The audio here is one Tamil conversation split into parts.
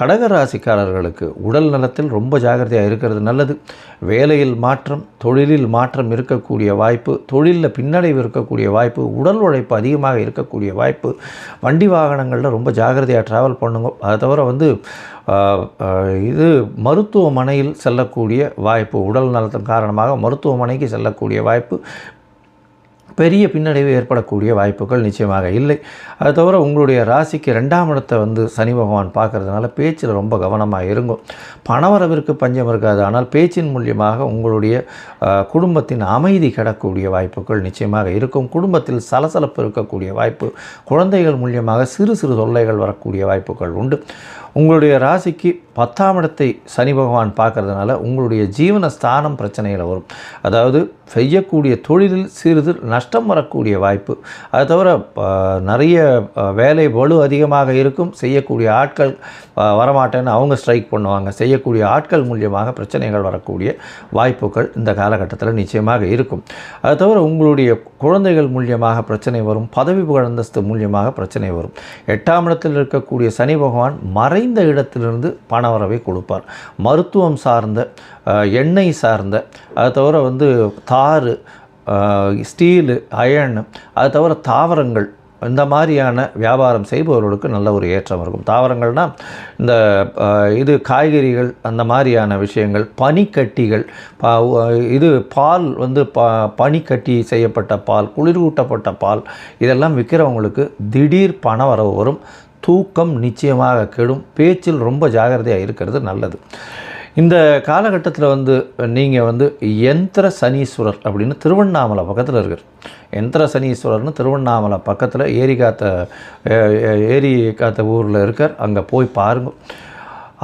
கடகராசிக்காரர்களுக்கு உடல் நலத்தில் ரொம்ப ஜாகிரதையாக இருக்கிறது நல்லது. வேலையில் மாற்றம் தொழிலில் மாற்றம் இருக்கக்கூடிய வாய்ப்பு தொழிலில் பின்னடைவு இருக்கக்கூடிய வாய்ப்பு உடல் உழைப்பு அதிகமாக இருக்கக்கூடிய வாய்ப்பு வண்டி வாகனங்களில் ரொம்ப ஜாகிரதையாக ட்ராவல் பண்ணுங்க. அதை தவிர வந்து இது மருத்துவமனையில் செல்லக்கூடிய வாய்ப்பு உடல் நலத்தின் காரணமாக மருத்துவமனைக்கு செல்லக்கூடிய வாய்ப்பு பெரிய பின்னடைவு ஏற்படக்கூடிய வாய்ப்புகள் நிச்சயமாக இல்லை. அது தவிர உங்களுடைய ராசிக்கு ரெண்டாம் இடத்தை வந்து சனி பகவான் பார்க்கறதுனால பேச்சில் ரொம்ப கவனமாக இருங்கும் பணவரவிற்கு பஞ்சம் இருக்காது. ஆனால் பேச்சின் மூலியமாக உங்களுடைய குடும்பத்தின் அமைதி கிடக்கூடிய வாய்ப்புகள் நிச்சயமாக இருக்கும். குடும்பத்தில் சலசலப்பு இருக்கக்கூடிய வாய்ப்பு குழந்தைகள் மூலியமாக சிறு சிறு தொல்லைகள் வரக்கூடிய வாய்ப்புகள் உண்டு. உங்களுடைய ராசிக்கு பத்தாம் இடத்தை சனி பகவான் பார்க்கறதுனால உங்களுடைய ஜீவன ஸ்தானம் பிரச்சனையில் வரும். அதாவது செய்யக்கூடிய தொழிலில் சிறிது நஷ்டம் வரக்கூடிய வாய்ப்பு. அது தவிர நிறைய வேலை வலு அதிகமாக இருக்கும். செய்யக்கூடிய ஆட்கள் வரமாட்டேன்னு அவங்க ஸ்ட்ரைக் பண்ணுவாங்க. செய்யக்கூடிய ஆட்கள் மூலியமாக பிரச்சனைகள் வரக்கூடிய வாய்ப்புகள் இந்த காலகட்டத்தில் நிச்சயமாக இருக்கும். அது தவிர உங்களுடைய குழந்தைகள் மூலியமாக பிரச்சனை வரும். பதவி புகழந்தஸ்து மூலியமாக பிரச்சனை வரும். எட்டாம் இடத்தில் இருக்கக்கூடிய சனி பகவான் மறை மறைந்த இடத்திலிருந்து பண வரவை கொடுப்பார். மருத்துவம் சார்ந்த எண்ணெய் சார்ந்த அது தவிர வந்து தாறு ஸ்டீலு அயன் அது தவிர தாவரங்கள் இந்த மாதிரியான வியாபாரம் செய்பவர்களுக்கு நல்ல ஒரு ஏற்றம் இருக்கும். தாவரங்கள்னால் இந்த இது காய்கறிகள் அந்த மாதிரியான விஷயங்கள் பனிக்கட்டிகள் இது பால் வந்து ப பனிக்கட்டி செய்யப்பட்ட பால் குளிர்கூட்டப்பட்ட பால் இதெல்லாம் விற்கிறவங்களுக்கு திடீர் பண வரவு வரும். தூக்கம் நிச்சயமாக கெடும். பேச்சில் ரொம்ப ஜாகிரதையாக இருக்கிறது நல்லது. இந்த காலகட்டத்தில் வந்து நீங்கள் வந்து யந்திர சனீஸ்வரர் அப்படின்னு திருவண்ணாமலை பக்கத்தில் இருக்கார். யந்திர சனீஸ்வரர்னு திருவண்ணாமலை பக்கத்தில் ஏரி காத்த ஏரி காத்த ஊரில் இருக்கார். அங்கே போய் பாருங்கள்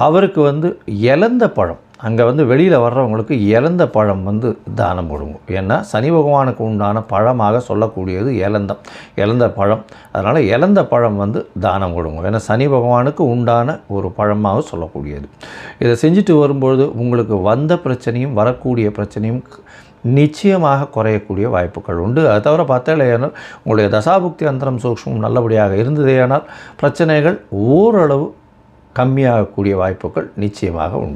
அவருக்கு வந்து இலந்த பழம். அங்கே வந்து வெளியில் வர்றவங்களுக்கு இழந்த பழம் வந்து தானம் கொடுங்க ஏன்னா சனி பகவானுக்கு உண்டான பழமாக சொல்லக்கூடியது இலந்தம் இழந்த பழம். அதனால் இழந்த பழம் வந்து தானம் கொடுங்க ஏன்னா சனி பகவானுக்கு உண்டான ஒரு பழமாக சொல்லக்கூடியது. இதை செஞ்சுட்டு வரும்பொழுது உங்களுக்கு வந்த பிரச்சனையும் வரக்கூடிய பிரச்சனையும் நிச்சயமாக குறையக்கூடிய வாய்ப்புகள் உண்டு. அது தவிர பார்த்தாலேயானால் உங்களுடைய தசாபுக்தி அந்தரம் சூக்ஷமும் நல்லபடியாக இருந்ததேயானால் பிரச்சனைகள் ஓரளவு கம்மியாகக்கூடிய வாய்ப்புகள் நிச்சயமாக உண்டு.